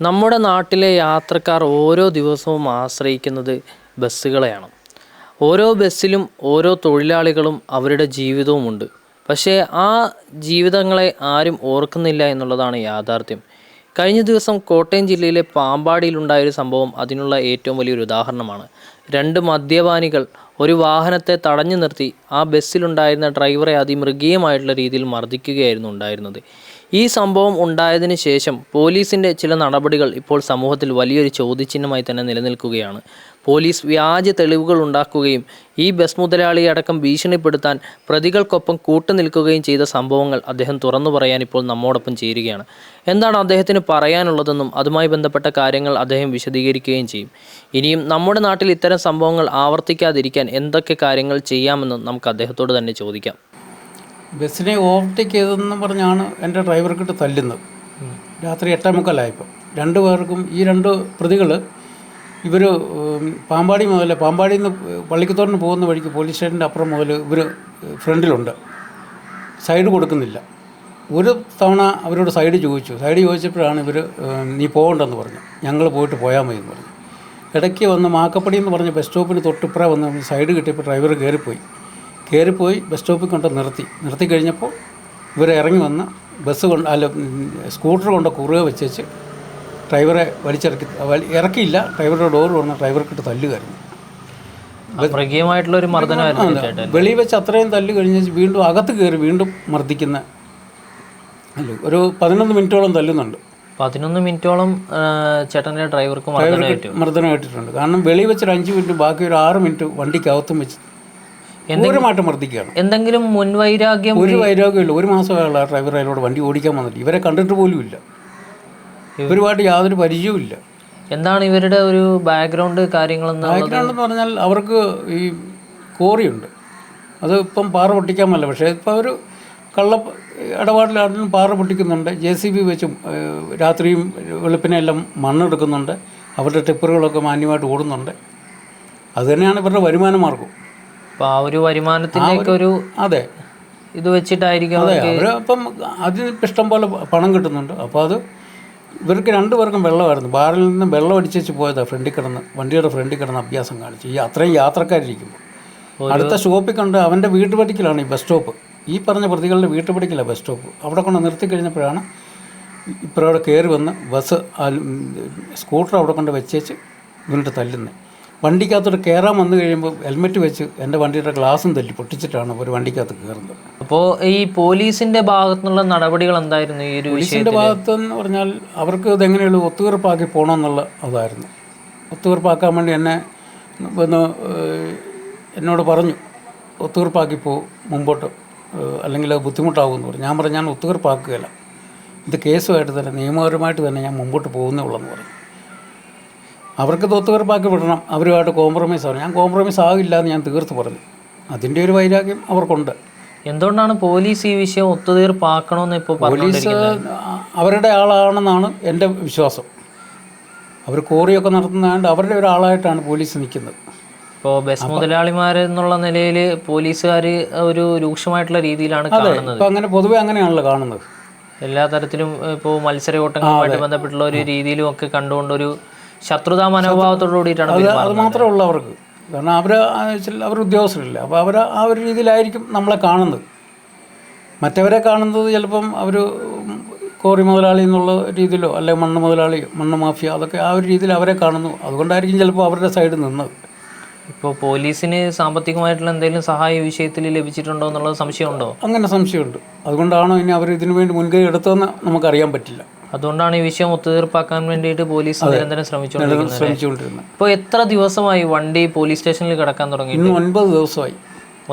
നമ്മുടെ നാട്ടിലെ യാത്രക്കാർ ഓരോ ദിവസവും ആശ്രയിക്കുന്നത് ബസ്സുകളെയാണ്. ഓരോ ബസ്സിലും ഓരോ തൊഴിലാളികളും അവരുടെ ജീവിതവുമുണ്ട്. പക്ഷേ ആ ജീവിതങ്ങളെ ആരും ഓർക്കുന്നില്ല എന്നുള്ളതാണ് യാഥാർത്ഥ്യം. കഴിഞ്ഞ ദിവസം കോട്ടയം ജില്ലയിലെ പാമ്പാടിയിലുണ്ടായൊരു സംഭവം അതിനുള്ള ഏറ്റവും വലിയൊരു ഉദാഹരണമാണ്. രണ്ട് മദ്യപാനികൾ ഒരു വാഹനത്തെ തടഞ്ഞു നിർത്തി ആ ബസ്സിലുണ്ടായിരുന്ന ഡ്രൈവറെ അതിമൃഗീയമായിട്ടുള്ള രീതിയിൽ മർദ്ദിക്കുകയായിരുന്നു ഉണ്ടായിരുന്നത്. ഈ സംഭവം ഉണ്ടായതിനു ശേഷം പോലീസിന്റെ ചില നടപടികൾ ഇപ്പോൾ സമൂഹത്തിൽ വലിയൊരു ചോദ്യചിഹ്നമായി തന്നെ നിലനിൽക്കുകയാണ്. പോലീസ് വ്യാജ തെളിവുകൾ ഉണ്ടാക്കുകയും ഈ ബസ് മുതലാളിയെ അടക്കം ഭീഷണിപ്പെടുത്താൻ പ്രതികൾക്കൊപ്പം കൂട്ടുനിൽക്കുകയും ചെയ്ത സംഭവങ്ങൾ അദ്ദേഹം തുറന്നു പറയാൻ ഇപ്പോൾ നമ്മോടൊപ്പം ചേരുകയാണ്. എന്താണ് അദ്ദേഹത്തിന് പറയാനുള്ളതെന്നും അതുമായി ബന്ധപ്പെട്ട കാര്യങ്ങൾ അദ്ദേഹം വിശദീകരിക്കുകയും ചെയ്യും. ഇനിയും നമ്മുടെ നാട്ടിൽ ഇത്തരം സംഭവങ്ങൾ ആവർത്തിക്കാതിരിക്കാൻ എന്തൊക്കെ കാര്യങ്ങൾ ചെയ്യാമെന്നും നമുക്ക് അദ്ദേഹത്തോട് തന്നെ ചോദിക്കാം. ബസ്സിനെ ഓവർടേക്ക് ചെയ്തതെന്ന് പറഞ്ഞാണ് എന്റെ ഡ്രൈവർക്കിട്ട് തല്ലുന്നത്. രാത്രി എട്ടേ മുക്കാലായപ്പോൾ. രണ്ട് പേർക്കും ഈ രണ്ട് പ്രതികൾ ഇവർ പാമ്പാടി മുതൽ പാമ്പാടിയിൽ നിന്ന് പള്ളിക്കത്തോടിന് പോകുന്ന വഴിക്ക് പോലീസ് സ്റ്റേഷന്റെ അപ്പുറം മുതൽ ഇവർ ഫ്രണ്ടിലുണ്ട്. സൈഡ് കൊടുക്കുന്നില്ല. ഒരു തവണ അവരോട് സൈഡ് ചോദിച്ചു. സൈഡ് ചോദിച്ചപ്പോഴാണ് ഇവർ നീ പോകണ്ടെന്ന് പറഞ്ഞു. ഞങ്ങൾ പോയിട്ട് പോയാൽ മതി എന്ന് പറഞ്ഞു. ഇടയ്ക്ക് വന്ന് മാക്കപ്പടി എന്ന് പറഞ്ഞ ബസ് സ്റ്റോപ്പിന് തൊട്ടിപ്പുറ വന്ന് സൈഡ് കിട്ടിയപ്പോൾ ഡ്രൈവർ കയറിപ്പോയി കയറിപ്പോയി ബസ് സ്റ്റോപ്പിൽ കൊണ്ട് നിർത്തി. നിർത്തി കഴിഞ്ഞപ്പോൾ ഇവർ ഇറങ്ങി വന്ന് ബസ് കൊണ്ട് അല്ല സ്കൂട്ടർ കൊണ്ട് കുറുകെ വെച്ചേച്ച് ഡ്രൈവറെ വലിച്ചിറക്കി ഇറക്കിയില്ല. ഡ്രൈവറുടെ ഡോർ തുറന്ന് ഡ്രൈവർക്കിട്ട് തല്ലുകയായിരുന്നു. മൃഗീയമായിട്ടുള്ള ഒരു മർദ്ദനമായിരുന്നു വെളി വെളിയിൽ വെച്ച് അത്രയും തല്ല് കഴിഞ്ഞ് വീണ്ടും അകത്ത് കയറി വീണ്ടും മർദ്ദിക്കുന്ന അല്ല ഒരു പതിനൊന്ന് മിനിറ്റോളം തല്ലുന്നുണ്ട്. പതിനൊന്ന് മിനിറ്റോളം ചേട്ടന്റെ ഡ്രൈവർക്ക് മർദ്ദനം കേട്ടിട്ടുണ്ട് കാരണം വെളിയിൽ വെച്ചൊരു അഞ്ച് മിനിറ്റ് ബാക്കി ഒരു ആറ് മിനിറ്റ് വണ്ടിക്കകത്തും വെച്ച് ക്രൂരമായിട്ട് മർദ്ദിക്കുകയാണ്. എന്തെങ്കിലും മുൻവൈരാഗ്യം ഒരു വൈരാഗ്യമില്ല ഒരു മാസമായുള്ള ഡ്രൈവർ അതിലൂടെ വണ്ടി ഓടിക്കാൻ വന്നിട്ട് ഇവരെ കണ്ടിട്ട് പോലും ഇല്ല. ഇവരുമായിട്ട് യാതൊരു പരിചയവും ഇല്ല. എന്താണ് ഇവരുടെ ഒരു ബാക്ക്ഗ്രൗണ്ട് കാര്യങ്ങളെന്ന് ബാക്ക്ഗ്രൗണ്ട് എന്ന് പറഞ്ഞാൽ അവർക്ക് ഈ കോറിയുണ്ട് അത് ഇപ്പം പാറ പൊട്ടിക്കാൻ പക്ഷേ ഇപ്പോൾ അവർ കള്ള ഇടപാടിലാണെങ്കിലും പാറ പൊട്ടിക്കുന്നുണ്ട്. ജെ സി ബി വെച്ചും രാത്രിയും വെളുപ്പിനെല്ലാം മണ്ണെടുക്കുന്നുണ്ട്. അവരുടെ ടിപ്പറുകളൊക്കെ മാന്യമായിട്ട് ഓടുന്നുണ്ട്. അതുതന്നെയാണ് ഇവരുടെ വരുമാന മാർഗം ആ ഒരു വരുമാനത്തിലേക്ക് ഒരു അതെ. ഇത് വെച്ചിട്ടായിരിക്കും അതെ അവർ അപ്പം അതിന് ഇഷ്ടം പോലെ പണം കിട്ടുന്നുണ്ട്. അപ്പോൾ അത് ഇവർക്ക് രണ്ടുപേർക്കും വെള്ളമായിരുന്നു. ബാറിൽ നിന്ന് വെള്ളം അടിച്ചു പോയതാണ് ഫ്രണ്ടിൽ കിടന്ന് വണ്ടിയുടെ ഫ്രണ്ടിൽ കിടന്ന് അഭ്യാസം കാണിച്ചു. ഈ അത്രയും യാത്രക്കാരിരിക്കുമ്പോൾ. അടുത്ത ഷോപ്പിൽ കണ്ട് അവന്റെ വീട്ടുപടിക്കലാണ് ഈ ബസ് സ്റ്റോപ്പ്. ഈ പറഞ്ഞ പ്രതികളുടെ വീട്ടുപടിക്കലാണ് ബസ് സ്റ്റോപ്പ്. അവിടെ കൊണ്ട് നിർത്തി കഴിഞ്ഞപ്പോഴാണ് ഇപ്പറവിടെ കയറി വന്ന് ബസ് സ്കൂട്ടർ അവിടെ കൊണ്ട് വെച്ചേച്ച് ഇവരുടെ തല്ലുന്നത് വണ്ടിക്കകത്തോട്ട് കയറാൻ വന്നു കഴിയുമ്പോൾ ഹെൽമെറ്റ് വെച്ച് എന്റെ വണ്ടിയുടെ ഗ്ലാസും തല്ലി പൊട്ടിച്ചിട്ടാണ് ഒരു വണ്ടിക്കകത്ത് കയറുന്നത് അപ്പോൾ ഈ പോലീസിന്റെ ഭാഗത്തു നിന്നുള്ള നടപടികൾ എന്തായിരുന്നു? ഈ ഒരു പോലീസിന്റെ ഭാഗത്ത് എന്ന് പറഞ്ഞാൽ അവർക്ക് ഇതെങ്ങനെയുള്ള ഒത്തുതീർപ്പാക്കി പോകണമെന്നുള്ള അതായിരുന്നു. ഒത്തുതീർപ്പാക്കാൻ വേണ്ടി എന്നെ ഒന്ന് എന്നോട് പറഞ്ഞു ഒത്തുതീർപ്പാക്കി പോ മുമ്പോട്ട് അല്ലെങ്കിൽ അത് ബുദ്ധിമുട്ടാകുമെന്ന് പറഞ്ഞു. ഞാൻ പറഞ്ഞു ഞാൻ ഒത്തുതീർപ്പാക്കുകയില്ല. ഇത് കേസുമായിട്ട് തന്നെ നിയമപരമായിട്ട് തന്നെ ഞാൻ മുമ്പോട്ട് പോകുന്നേ ഉള്ളെന്ന് പറഞ്ഞു. അവർക്ക് ഇത് ഒത്തുതീർപ്പാക്കി വിടണം. അവരുമായിട്ട് കോംപ്രമൈസ് ആവണം. ഞാൻ കോംപ്രമൈസ് ആവില്ല എന്ന് ഞാൻ തീർത്ത് പറഞ്ഞു. അതിന്റെ ഒരു വൈരാഗ്യം അവർക്കുണ്ട്. എന്തുകൊണ്ടാണ് പോലീസ് ഈ വിഷയം ഒത്തുതീർപ്പാക്കണമെന്ന് ഇപ്പോൾ പോലീസ് അവരുടെ ആളാണെന്നാണ് എന്റെ വിശ്വാസം. അവർ കോറിയൊക്കെ നടത്തുന്നതുകൊണ്ട് അവരുടെ ഒരാളായിട്ടാണ് പോലീസ് നിൽക്കുന്നത്. ഇപ്പോൾ ബസ് മുതലാളിമാരെന്നുള്ള നിലയിൽ പോലീസുകാർ ഒരു രൂക്ഷമായിട്ടുള്ള രീതിയിലാണ് കാണുന്നത്. ഇപ്പോൾ അങ്ങനെ പൊതുവെ അങ്ങനെയാണല്ലോ കാണുന്നത്. എല്ലാ തരത്തിലും ഇപ്പോൾ മത്സര ഓട്ടങ്ങളുമായിട്ട് ബന്ധപ്പെട്ടുള്ള ഒരു രീതിയിലും ഒക്കെ കണ്ടുകൊണ്ട് ഒരു ശത്രുതാ മനോഭാവത്തോട് കൂടിയിട്ടാണ് അത് മാത്രമേ ഉള്ളൂ അവർക്ക് കാരണം അവർ അവർ ഉദ്യോഗസ്ഥരില്ല? അപ്പോൾ അവർ ആ ഒരു രീതിയിലായിരിക്കും നമ്മളെ കാണുന്നത്. മറ്റവരെ കാണുന്നത് ചിലപ്പം അവർ കോറി മുതലാളി എന്നുള്ള രീതിയിലോ അല്ലെങ്കിൽ മണ്ണ് മുതലാളി മണ്ണ് മാഫിയ അതൊക്കെ ആ ഒരു രീതിയിൽ അവരെ കാണുന്നു. അതുകൊണ്ടായിരിക്കും ചിലപ്പോൾ അവരുടെ സൈഡ് നിന്നത്. ഇപ്പോൾ പോലീസിന് സാമ്പത്തികമായിട്ടുള്ള എന്തെങ്കിലും സഹായ വിഷയത്തിൽ ലഭിച്ചിട്ടുണ്ടോ എന്നുള്ള സംശയമുണ്ടോ? അങ്ങനെ സംശയമുണ്ട്. അതുകൊണ്ടാണോ ഇനി അവർ ഇതിനു വേണ്ടി മുൻകൈ എടുത്തതെന്ന് നമുക്കറിയാൻ പറ്റില്ല. അതുകൊണ്ടാണ് ഈ വിഷയം ഒത്തുതീർപ്പാക്കാൻ വേണ്ടിയിട്ട് പോലീസ് നിരന്തരം ശ്രമിച്ചുകൊണ്ടിരിക്കുന്നത് ഇപ്പോൾ എത്ര ദിവസമായി വണ്ടി പോലീസ് സ്റ്റേഷനിൽ കിടക്കാൻ തുടങ്ങി ഒൻപത് ദിവസമായി.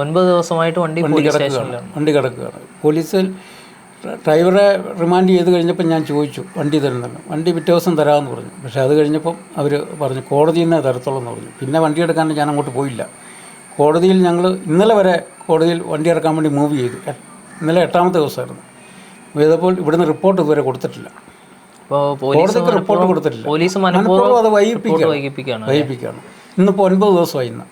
ഒൻപത് ദിവസമായിട്ട് വണ്ടി പോലീസ് സ്റ്റേഷനിലാണ്. വണ്ടി കിടക്കുകയാണ്. പോലീസിൽ ഡ്രൈവറെ റിമാൻഡ് ചെയ്ത് കഴിഞ്ഞപ്പോൾ ഞാൻ ചോദിച്ചു വണ്ടി തരുന്നുണ്ട് വണ്ടി പിറ്റേ ദിവസം തരാമെന്ന് പറഞ്ഞു. പക്ഷെ അത് കഴിഞ്ഞപ്പം അവർ പറഞ്ഞു കോടതിയിൽ നിന്നേ തരത്തുള്ളൂ എന്ന് പറഞ്ഞു. പിന്നെ വണ്ടി എടുക്കാൻ ഞാൻ അങ്ങോട്ട് പോയില്ല. കോടതിയിൽ ഞങ്ങൾ ഇന്നലെ വരെ കോടതിയിൽ വണ്ടി ഇറക്കാൻ വേണ്ടി മൂവ് ചെയ്തു. ഇന്നലെ എട്ടാമത്തെ ദിവസമായിരുന്നു. ചെയ്തപ്പോൾ ഇവിടുന്ന് റിപ്പോർട്ട് ഇതുവരെ കൊടുത്തിട്ടില്ല. കോടതിക്ക് റിപ്പോർട്ട് കൊടുത്തിട്ടില്ല. പോലീസ് മനഃപൂർവം അത് വൈകിപ്പിക്കുകയാണ്. വൈകിപ്പിക്കുകയാണ് ഇന്നിപ്പോൾ ഒൻപത് ദിവസമായി ഇന്ന്.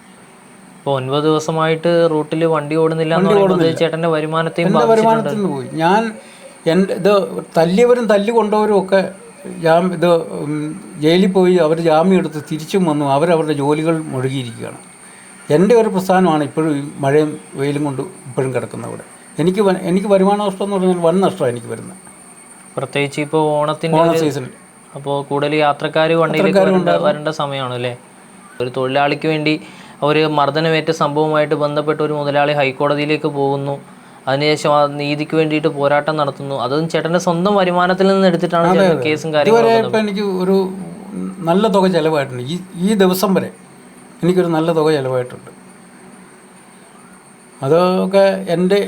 ഇപ്പോൾ ഒൻപത് ദിവസമായിട്ട് റൂട്ടിൽ വണ്ടി ഓടുന്നില്ല എന്ന് പറയുമ്പോൾ ചേട്ടന്റെ വരുമാനത്തെയും വരുമാനത്തിൽ നിന്ന് പോയി. ഞാൻ എന്റെ ഇത് തല്ലിയവരും തല്ലി കൊണ്ടവരും ഒക്കെ ജാം ഇത് ജയിലിൽ പോയി അവർ ജാമ്യം എടുത്ത് തിരിച്ചും വന്നു. അവരവരുടെ ജോലികൾ മുഴുകിയിരിക്കുകയാണ്. എന്റെ ഒരു പ്രസ്ഥാനമാണ് ഇപ്പോഴും മഴയും വെയിലും കൊണ്ട് ഇപ്പോഴും കിടക്കുന്നത് എനിക്ക് എനിക്ക് വരുമാന നഷ്ടം എന്ന് പറഞ്ഞാൽ വൻ നഷ്ടമാണ് എനിക്ക് വരുന്നത്. പ്രത്യേകിച്ച് ഇപ്പോൾ ഓണത്തിന്റെ ഓണ ഒരു- സീസണിൽ അപ്പോൾ കൂടുതൽ യാത്രക്കാർ വണ്ടിയിലേക്ക് വരേണ്ട സമയമാണ് അല്ലേ ഒരു തൊഴിലാളിക്ക് വേണ്ടി ഒരു മർദ്ദനമേറ്റ സംഭവമായിട്ട് ബന്ധപ്പെട്ട് ഒരു മുതലാളി ഹൈക്കോടതിയിലേക്ക് പോകുന്നു. അതിനുശേഷം ആ നീതിക്ക് വേണ്ടിയിട്ട് പോരാട്ടം നടത്തുന്നു. അതും ചേട്ടന്റെ സ്വന്തം വരുമാനത്തിൽ നിന്ന് എടുത്തിട്ടാണ് കേസും കാര്യങ്ങളും എനിക്ക് ഒരു നല്ല തുക ചിലവായിട്ടുണ്ട്. ഈ ഈ ദിവസം വരെ എനിക്കൊരു നല്ല തുക ചിലവായിട്ടുണ്ട്. അതൊക്കെ എന്റെ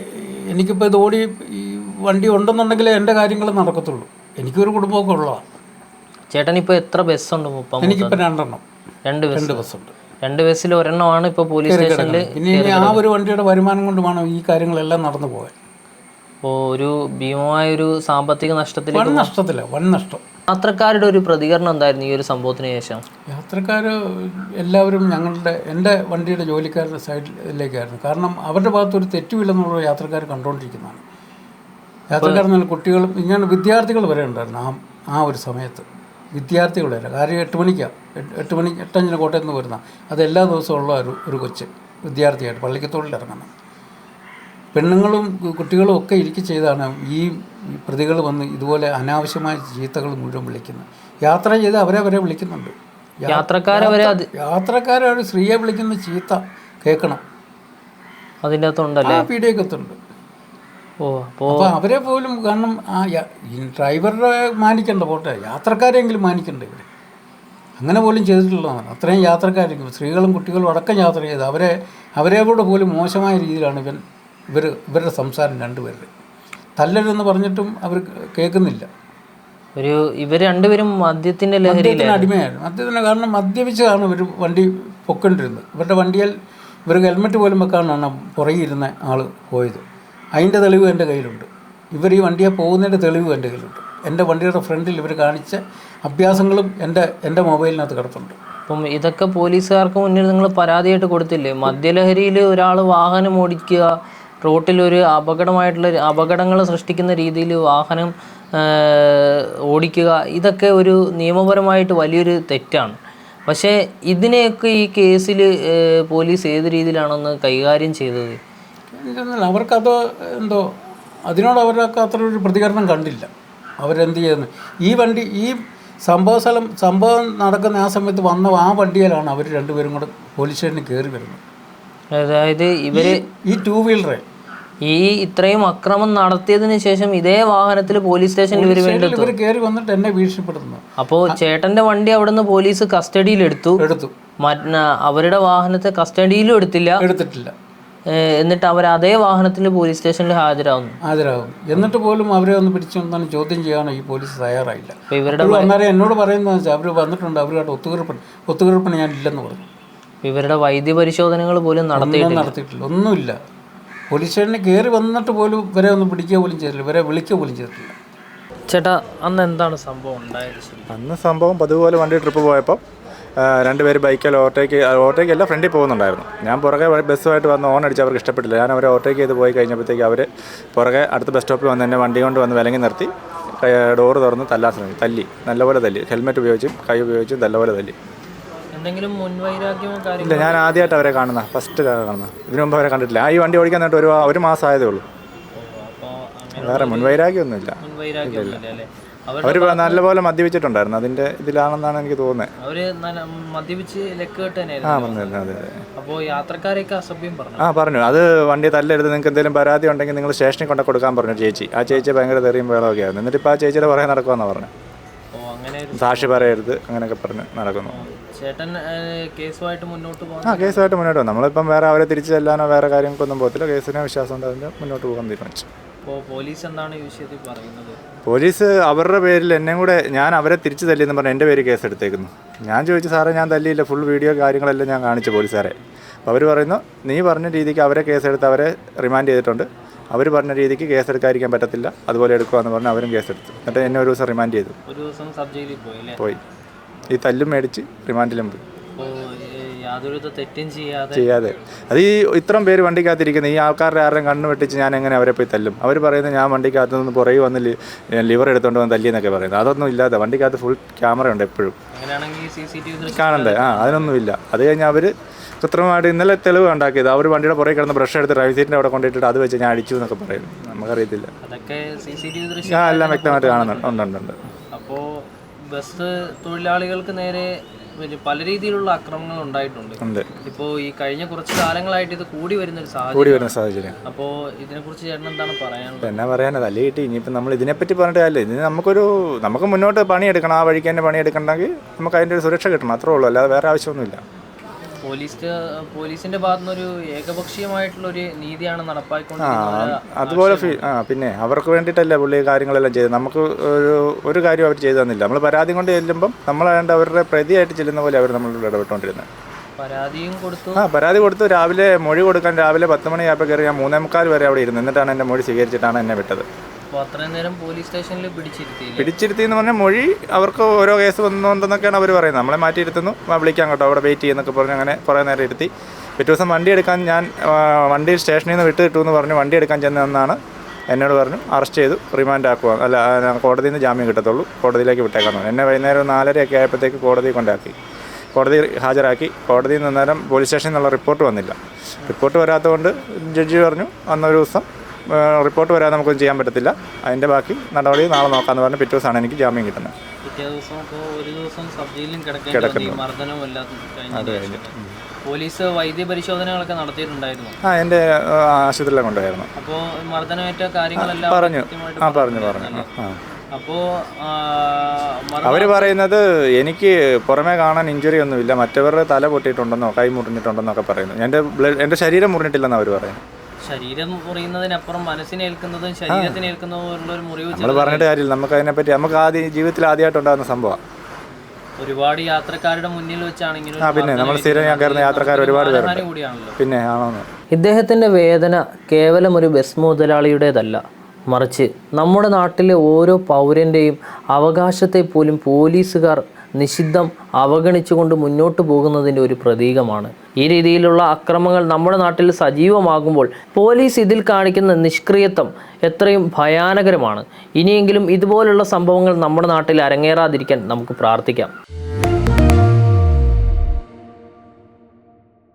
എനിക്കിപ്പോൾ ഇത് ഓടി ഈ വണ്ടി ഉണ്ടെന്നുണ്ടെങ്കിലേ എന്റെ കാര്യങ്ങൾ നടക്കത്തുള്ളൂ. എനിക്കൊരു കുടുംബമൊക്കെ ഉള്ളതാണ് ചേട്ടൻ ഇപ്പോൾ എത്ര ബസ്സുണ്ട് മുപ്പം എനിക്കിപ്പോൾ രണ്ടെണ്ണം. രണ്ട് ബസ് രണ്ട് ബസ്സുണ്ട് രണ്ട് ബസ്സിൽ ഒരെണ്ണമാണ് ഇപ്പോൾ പോലീസ് സ്റ്റേഷനിൽ പിന്നെ ഇനി ആ ഒരു വണ്ടിയുടെ വരുമാനം കൊണ്ട് വേണം ഈ കാര്യങ്ങളെല്ലാം നടന്നു പോകാൻ ഇപ്പോൾ ഒരു ഭീമമായ ഒരു സാമ്പത്തിക നഷ്ടത്തിൽ വൻ നഷ്ടത്തില്ല വൻ നഷ്ടം. യാത്രക്കാരുടെ ഒരു പ്രതികരണം എന്തായിരുന്നു ഈ ഒരു സംഭവത്തിന് ശേഷം? യാത്രക്കാർ എല്ലാവരും ഞങ്ങളുടെ എന്റെ വണ്ടിയുടെ ജോലിക്കാരുടെ സൈഡിലേക്കായിരുന്നു. കാരണം അവരുടെ ഭാഗത്ത് ഒരു തെറ്റുമില്ലെന്നുള്ള യാത്രക്കാർ കണ്ടുകൊണ്ടിരിക്കുന്നതാണ് യാത്രക്കാർ എന്നാൽ കുട്ടികളും ഇങ്ങനെ വിദ്യാർത്ഥികൾ വരെ ഉണ്ടായിരുന്നു ആ ആ ഒരു സമയത്ത്. വിദ്യാർത്ഥികൾ വരെ. കാര്യം എട്ട് മണിക്കാണ് എട്ട് മണി എട്ടഞ്ചിന് കോട്ടയത്ത് നിന്ന് വരുന്ന അത് എല്ലാ ദിവസവും ഉള്ള ഒരു ഒരു കൊച്ച് വിദ്യാർത്ഥിയായിട്ട് പള്ളിക്കത്തോളിൽ ഇറങ്ങണം പെണ്ണുങ്ങളും കുട്ടികളും ഒക്കെ ഇരിക്കു ചെയ്താണ് ഈ പ്രതികൾ വന്ന് ഇതുപോലെ അനാവശ്യമായ ചീത്തകൾ മുഴുവൻ വിളിക്കുന്നത് യാത്ര ചെയ്ത് അവരെ വരെ വിളിക്കുന്നുണ്ട്. യാത്രക്കാരെ വരെ യാത്രക്കാരെ ഒരു സ്ത്രീയെ വിളിക്കുന്ന ചീത്ത കേൾക്കണം. അതിന്റെ അകത്തുണ്ടല്ലേ പീഡിയ പീഡിയക്കത്തുണ്ട് ഓ അപ്പോൾ അവരെ പോലും കാരണം ആ ഡ്രൈവറെ ഡ്രൈവറുടെ മാനിക്കണ്ട പോട്ടെ. യാത്രക്കാരെങ്കിലും മാനിക്കണ്ടേ ഇവർ അങ്ങനെ പോലും ചെയ്തിട്ടുള്ളതാണ്. അത്രയും യാത്രക്കാരെങ്കിലും സ്ത്രീകളും കുട്ടികളും അടക്കം യാത്ര ചെയ്ത് അവരെ അവരെ കൂടെ പോലും മോശമായ രീതിയിലാണ് ഇവൻ ഇവർ ഇവരുടെ സംസാരം രണ്ടുപേരുടെ. തല്ലരുതെന്ന് പറഞ്ഞിട്ടും അവർ കേൾക്കുന്നില്ല. ഒരു ഇവർ രണ്ടുപേരും മദ്യത്തിന്റെ മദ്യത്തിന് അടിമയായിരുന്നു. മദ്യത്തിന് കാരണം മദ്യപിച്ചതാണ് ഇവർ വണ്ടി പൊക്കൊണ്ടിരുന്നത്. ഇവരുടെ വണ്ടിയിൽ ഇവർക്ക് ഹെൽമെറ്റ് പോലും വെക്കാനാണ് പുറകെ ഇരുന്ന ആൾ പോയത്. അതിന്റെ തെളിവ് എന്റെ കയ്യിലുണ്ട്. ഇവർ ഈ വണ്ടിയെ പോകുന്നതിന്റെ തെളിവ് എന്റെ കയ്യിലുണ്ട്. എന്റെ വണ്ടിയുടെ ഫ്രണ്ടിൽ ഇവർ കാണിച്ച അഭ്യാസങ്ങളും എന്റെ എന്റെ മൊബൈലിനകത്ത് കിടപ്പുണ്ട്. അപ്പം ഇതൊക്കെ പോലീസുകാർക്ക് മുന്നിൽ നിങ്ങൾ പരാതിയായിട്ട് കൊടുത്തില്ലേ? മദ്യലഹരിയിൽ ഒരാൾ വാഹനം ഓടിക്കുക റോട്ടിൽ ഒരു അപകടമായിട്ടുള്ള അപകടങ്ങൾ സൃഷ്ടിക്കുന്ന രീതിയിൽ വാഹനം ഓടിക്കുക ഇതൊക്കെ ഒരു നിയമപരമായിട്ട് വലിയൊരു തെറ്റാണ്. പക്ഷേ ഇതിനെയൊക്കെ ഈ കേസിൽ പോലീസ് ഏത് രീതിയിലാണെന്ന് കൈകാര്യം ചെയ്തത്? അവർക്കത് എന്തോ അതിനോട് അവർക്ക് അത്ര ഒരു പ്രതികരണം കണ്ടില്ല. അവരെന്ത് ചെയ്യുന്നു? ഈ വണ്ടി ഈ സംഭവ സ്ഥലം സംഭവം നടക്കുന്ന ആ സമയത്ത് വന്ന ആ വണ്ടിയിലാണ് അവർ രണ്ടുപേരും കൂടെ പോലീസ് സ്റ്റേഷനിൽ കയറി വരുന്നത്. അതായത് ഇവർ ഈ ടൂ വീലറെ ഈ ഇത്രയും അക്രമം നടത്തിയതിന് ശേഷം ഇതേ വാഹനത്തിൽ പോലീസ് സ്റ്റേഷനിൽ ഇവർ കയറി വന്നിട്ട് എന്നെ ഭീഷണിപ്പെടുത്തുന്നു. അപ്പോൾ ചേട്ടന്റെ വണ്ടി അവിടുന്ന് പോലീസ് കസ്റ്റഡിയിൽ എടുത്തു. എടുത്തു. അവരുടെ വാഹനത്തെ കസ്റ്റഡിയിലും എടുത്തില്ല. എടുത്തിട്ടില്ല. എന്നിട്ട് അവർ അതേ വാഹനത്തിൽ പോലീസ് സ്റ്റേഷനിൽ ഹാജരാകുന്നു. ഹാജരാകും എന്നിട്ട് പോലും അവരെ ഒന്ന് പിടിച്ചു വന്നാലും ചോദ്യം ചെയ്യാനോ ഈ പോലീസ് തയ്യാറായില്ല. ഇവരുടെ അന്നേരം എന്നോട് പറയുന്നത് വെച്ചാൽ അവർ വന്നിട്ടുണ്ട് അവരുമായിട്ട് ഒത്തുതീർപ്പിന് ഒത്തുതീർപ്പിന് ഞാൻ ഇല്ലെന്ന് പറഞ്ഞു. ഇവരുടെ വൈദ്യ പരിശോധനകൾ പോലും നടത്തി ഒന്നും നടത്തിയിട്ടില്ല. ഒന്നുമില്ല. പോലീസ് സ്റ്റേഷനിൽ കയറി വന്നിട്ട് പോലും ഇവരെ ഒന്ന് പിടിക്കുക പോലും ചെയ്തില്ല. ഇവരെ വിളിക്കുക പോലും ചെയ്തിട്ടില്ല. ചേട്ടാ അന്ന് എന്താണ് സംഭവം ഉണ്ടായത് അന്ന് സംഭവം പതുപോലെ വണ്ടി ട്രിപ്പ് പോയപ്പോൾ രണ്ടുപേര് ബൈക്കിൽ ഓവർടേക്ക് ഓവർടേക്ക് അല്ല ഫ്രണ്ടിൽ പോകുന്നുണ്ടായിരുന്നു. ഞാൻ പുറകെ ബസ്സുമായിട്ട് വന്ന് ഓൺ അടിച്ച് അവർക്ക് ഇഷ്ടപ്പെട്ടില്ല. ഞാൻ അവരെ ഓവർടേക്ക് ചെയ്ത് പോയി കഴിഞ്ഞപ്പോഴത്തേക്ക് അവർ പുറകെ അടുത്ത ബസ് സ്റ്റോപ്പിൽ വന്ന് എന്നെ വണ്ടി കൊണ്ട് വന്ന് വിലങ്ങി നിർത്തി. ഡോറ് തുറന്ന് തല്ലാൻ ശ്രമിച്ചു. തല്ലി. നല്ലപോലെ തല്ലി. ഹെൽമെറ്റ് ഉപയോഗിച്ചും കൈ ഉപയോഗിച്ചും നല്ലപോലെ തല്ലി. എന്തെങ്കിലും മുൻവൈരാഗ്യമോ ഇല്ല ഞാൻ ആദ്യമായിട്ട് അവരെ കാണുന്ന ഫസ്റ്റ് കാണുന്ന. ഇതിനു മുമ്പ് അവരെ കണ്ടിട്ടില്ല. ആ ഈ വണ്ടി ഓടിക്കാൻ നേരിട്ട് ഒരു ഒരു മാസം ആയതേ ഉള്ളൂ വേറെ മുൻവൈരാഗ്യമൊന്നുമില്ല. മുൻവൈരാഗ്യമൊന്നുമില്ല അവർ അവർ നല്ലപോലെ മദ്യപിച്ചിട്ടുണ്ടായിരുന്നു. അതിന്റെ ഇതിലാണെന്നാണ് എനിക്ക് തോന്നുന്നത്. അവർ മദ്യപിച്ച് അപ്പോൾ യാത്രക്കാരെയൊക്കെ അസഭ്യം പറഞ്ഞു. ആ പറഞ്ഞു. അത് വണ്ടി തല്ലെടുത്ത് നിങ്ങൾക്ക് എന്തെങ്കിലും പരാതി ഉണ്ടെങ്കിൽ നിങ്ങൾ സ്റ്റേഷനിൽ കൊണ്ട് കൊടുക്കാൻ പറഞ്ഞു ചേച്ചി. ആ ചേച്ചി ഭയങ്കര തെറിയും വേളമൊക്കെ ആയിരുന്നു. എന്നിട്ട് ഇപ്പോൾ ആ ചേച്ചിയുടെ പുറകെ നടക്കുമെന്നാണ് പറഞ്ഞു സാക്ഷി പറയരുത് അങ്ങനെയൊക്കെ പറഞ്ഞു നടക്കുന്നു. ചേട്ടൻ കേസുമായിട്ട് മുന്നോട്ട് പോകാൻ ആ കേസുമായിട്ട് മുന്നോട്ട് പോകും. നമ്മളിപ്പം വേറെ അവരെ തിരിച്ചു ചെല്ലാനോ വേറെ കാര്യങ്ങൾക്കൊന്നും പോകത്തില്ല. കേസിനെ വിശ്വാസം ഉണ്ട് മുന്നോട്ട് പോകാൻ തീരുമാനിച്ചു. അപ്പോൾ പോലീസ് എന്താണ് ഈ വിഷയത്തിൽ പറയുന്നത്? പോലീസ് അവരുടെ പേരിൽ എന്നെ കൂടെ ഞാൻ അവരെ തിരിച്ചു തല്ലിയെന്ന് പറഞ്ഞ് എന്റെ പേര് കേസ് എടുത്തേക്കുന്നു ഞാൻ ചോദിച്ചു സാറേ ഞാൻ തല്ലിയില്ല. ഫുൾ വീഡിയോ കാര്യങ്ങളെല്ലാം ഞാൻ കാണിച്ചു പോലീസുകാരെ. അപ്പോൾ അവർ പറയുന്നു നീ പറഞ്ഞ രീതിക്ക് അവരെ കേസെടുത്ത് അവരെ റിമാൻഡ് ചെയ്തിട്ടുണ്ട്. അവർ പറഞ്ഞ രീതിക്ക് കേസ് എടുക്കാതിരിക്കാൻ പറ്റത്തില്ല. അതുപോലെ എടുക്കുമെന്ന് പറഞ്ഞ് അവരും കേസെടുത്തു. എന്നിട്ട് എന്നെ ഒരു ദിവസം റിമാൻഡ് ചെയ്തു. ഒരു ദിവസം സബ് ജയിലിൽ പോയി പോയി. ഈ തല്ലും മേടിച്ച് റിമാൻഡിലും പോയി. ചെയ്യാതെ. അത് ഈ ഇത്രയും പേര് വണ്ടിക്കകത്തിരിക്കുന്നത് ഈ ആൾക്കാരുടെ ആരുടെയും കണ്ണു വെട്ടിച്ച് ഞാൻ എങ്ങനെ അവരെ പോയി തല്ലും? അവർ പറയുന്നത് ഞാൻ വണ്ടിക്കകത്ത് നിന്ന് പുറകെ വന്ന് ലിവർ എടുത്തുകൊണ്ട് വന്ന് തല്ലിയെന്നൊക്കെ പറയുന്നത്. അതൊന്നും ഇല്ലാതെ വണ്ടിക്കകത്ത് ഫുൾ ക്യാമറ ഉണ്ട് എപ്പോഴും. കാണണ്ടേ? ആ അതിനൊന്നുമില്ല അത് കഴിഞ്ഞാൽ അവർ കൃത്രിമമായിട്ട് ഇന്നലെ തെളിവ് ഉണ്ടാക്കിയത് അവർ വണ്ടിയുടെ പുറകെ കിടന്ന് ബ്രഷ് എടുത്ത് ഡ്രൈവ് സീറ്റിന്റെ അവിടെ കൊണ്ടിട്ടിട്ട് അത് വെച്ച് ഞാൻ അടിച്ചു എന്നൊക്കെ പറയുന്നു നമുക്കറിയത്തില്ല. ആ എല്ലാം വ്യക്തമായിട്ട് കാണുന്നുണ്ട്. ഉണ്ട് ഉണ്ട് ഉണ്ട്. അപ്പോൾ ബസ് തൊഴിലാളികൾക്ക് നേരെ പല രീതിയിലുള്ള ആക്രമണങ്ങൾ ഉണ്ടായിട്ടുണ്ട്. ഇപ്പോ ഇപ്പോൾ ഈ കഴിഞ്ഞ കുറച്ച് കാലങ്ങളായിട്ട് ഇത് കൂടി വരുന്ന ഒരു കൂടി വരുന്ന സാഹചര്യം. അപ്പോൾ ഇതിനെക്കുറിച്ച് ചേട്ടൻ എന്താണ് പറയാനുള്ളത്? എന്നാ പറയാനത് അല്ലേ കിട്ടി ഇനിയിപ്പോ നമ്മൾ ഇതിനെപ്പറ്റി പറഞ്ഞിട്ട് അല്ലേ ഇതിന് നമുക്കൊരു നമുക്ക് മുന്നോട്ട് പണിയെടുക്കണം. ആ വഴിക്ക് തന്നെ പണിയെടുക്കണമെങ്കിൽ നമുക്ക് അതിന്റെ ഒരു സുരക്ഷ കിട്ടണം. അത്രേ ഉള്ളൂ. അല്ലാതെ വേറെ ആവശ്യമൊന്നുമില്ല. പോലീസ് പോലീസിന്റെ ഭാഗത്തുനിന്ന് ഒരു ഏകപക്ഷീയമായിട്ടുള്ള ഒരു നീതിയാണ് നടപ്പാക്കിക്കൊണ്ടിരിക്കുന്നത് അതുപോലെ പിന്നെ അവർക്ക് വേണ്ടിയിട്ടല്ലേ പുള്ളി കാര്യങ്ങളെല്ലാം ചെയ്തത്? നമുക്ക് ഒരു ഒരു കാര്യം അവർ ചെയ്തു തന്നില്ല. നമ്മൾ പരാതി കൊണ്ട് ചെല്ലുമ്പം നമ്മളാണ്ട് അവരുടെ പ്രതിയായിട്ട് ചെല്ലുന്ന പോലെ അവർ നമ്മളോട് ഇടപെട്ടുകൊണ്ടിരുന്നത് പരാതിയും കൊടുത്തു. ആ പരാതി കൊടുത്തു. രാവിലെ മൊഴി കൊടുക്കാൻ രാവിലെ പത്ത് മണിയായപ്പോൾ കയറി ഞാൻ മൂന്നേ മുക്കാൽ വരെ അവിടെ ഇരുന്നു. എന്നിട്ടാണ് എന്റെ മൊഴി സ്വീകരിച്ചിട്ടാണ് എന്നെ വിട്ടത്. പിടിച്ചിരുത്തി എന്ന് പറഞ്ഞാൽ മൊഴി അവർക്ക് ഓരോ കേസ് വന്നുണ്ടെന്നൊക്കെയാണ് അവർ പറയുന്നത്. നമ്മളെ മാറ്റിയിരുത്തുന്നു. വിളിക്കാം കേട്ടോ. അവിടെ വെയിറ്റ് ചെയ്യുന്നൊക്കെ പറഞ്ഞ് അങ്ങനെ കുറേ നേരം ഇരുത്തി. പിറ്റേ ദിവസം വണ്ടി എടുക്കാൻ ഞാൻ വണ്ടി സ്റ്റേഷനിൽ നിന്ന് വിട്ട് കിട്ടുമെന്ന് പറഞ്ഞ് വണ്ടി എടുക്കാൻ ചെന്നതെന്നാണ് എന്നോട് പറഞ്ഞു അറസ്റ്റ് ചെയ്തു റിമാൻഡ് ആക്കുക. അല്ല കോടതിയിൽ നിന്ന് ജാമ്യം കിട്ടത്തുള്ളൂ. കോടതിയിലേക്ക് പറഞ്ഞു. എന്നെ വൈകുന്നേരം നാലരയൊക്കെ ആയപ്പോഴത്തേക്ക് കോടതി കൊണ്ടാക്കി. കോടതി ഹാജരാക്കി. കോടതിയിൽ നിന്നേരം പോലീസ് സ്റ്റേഷനിൽ നിന്നുള്ള റിപ്പോർട്ട് വന്നില്ല. റിപ്പോർട്ട് വരാത്തതുകൊണ്ട് ജഡ്ജി പറഞ്ഞു അന്നൊരു ദിവസം റിപ്പോർട്ട് വരാതെ നമുക്കൊന്നും ചെയ്യാൻ പറ്റത്തില്ല. അതിന്റെ ബാക്കി നടപടി നാളെ നോക്കാമെന്ന് പറഞ്ഞ് പിറ്റേ ദിവസമാണ് എനിക്ക് ജാമ്യം കിട്ടുന്നത്. പോലീസ് വൈദ്യ പരിശോധനകളൊക്കെ നടത്തിയിട്ടുണ്ടായിരുന്നു? ആ എന്റെ ആശുപത്രിയിലെ കൊണ്ടുപോയിരുന്നു അപ്പോൾ മർദ്ദനമേറ്റ കാര്യങ്ങളെല്ലാം പറഞ്ഞു. ആ പറഞ്ഞു പറഞ്ഞു. ആ അപ്പോൾ അവർ പറയുന്നത് എനിക്ക് പുറമേ കാണാൻ ഇഞ്ചുറി ഒന്നുമില്ല. മറ്റവരുടെ തല പൊട്ടിയിട്ടുണ്ടെന്നോ കൈ മുറിഞ്ഞിട്ടുണ്ടെന്നോ ഒക്കെ പറയുന്നു. എന്റെ ബ്ലഡ് എന്റെ ശരീരം മുറിഞ്ഞിട്ടില്ലെന്ന് അവർ പറയുന്നു ശരീരം കുറയുന്നതിനപ്പുറം മനസ്സിനേൽക്കുന്നതും ശരീരത്തിനേൽക്കുന്നതും ഒരു മുറിവ് നമ്മൾ പറഞ്ഞിട്ട് കാര്യമില്ല. നമുക്ക് അതിനെപ്പറ്റി നമുക്ക് ആദ്യം ജീവിതത്തിൽ ആദ്യമായിട്ടുണ്ടാകുന്ന സംഭവം. ഒരുപാട് യാത്രക്കാരുടെ മുന്നിൽ വെച്ചാണെങ്കിലും ആ പിന്നെ നമ്മൾ സ്ഥിരം ഞാൻ കയറുന്ന യാത്രക്കാർ ഒരുപാട് പേരുണ്ട്. പിന്നെ ആണോന്ന്? ഇദ്ദേഹത്തിന്റെ വേദന കേവലം ഒരു ബസ് മുതലാളിയുടേതല്ല. മറിച്ച് നമ്മുടെ നാട്ടിലെ ഓരോ പൗരന്റെയും അവകാശത്തെ പോലും പോലീസുകാർ നിഷിദ്ധം അവഗണിച്ചുകൊണ്ട് മുന്നോട്ട് പോകുന്നതിന്റെ ഒരു പ്രതീകമാണ്. ഈ രീതിയിലുള്ള അക്രമങ്ങൾ നമ്മുടെ നാട്ടിൽ സജീവമാകുമ്പോൾ പോലീസ് ഇതിൽ കാണിക്കുന്ന നിഷ്ക്രിയത്വം എത്രയും ഭയാനകരമാണ്. ഇനിയെങ്കിലും ഇതുപോലുള്ള സംഭവങ്ങൾ നമ്മുടെ നാട്ടിൽ അരങ്ങേറാതിരിക്കാൻ നമുക്ക് പ്രാർത്ഥിക്കാം.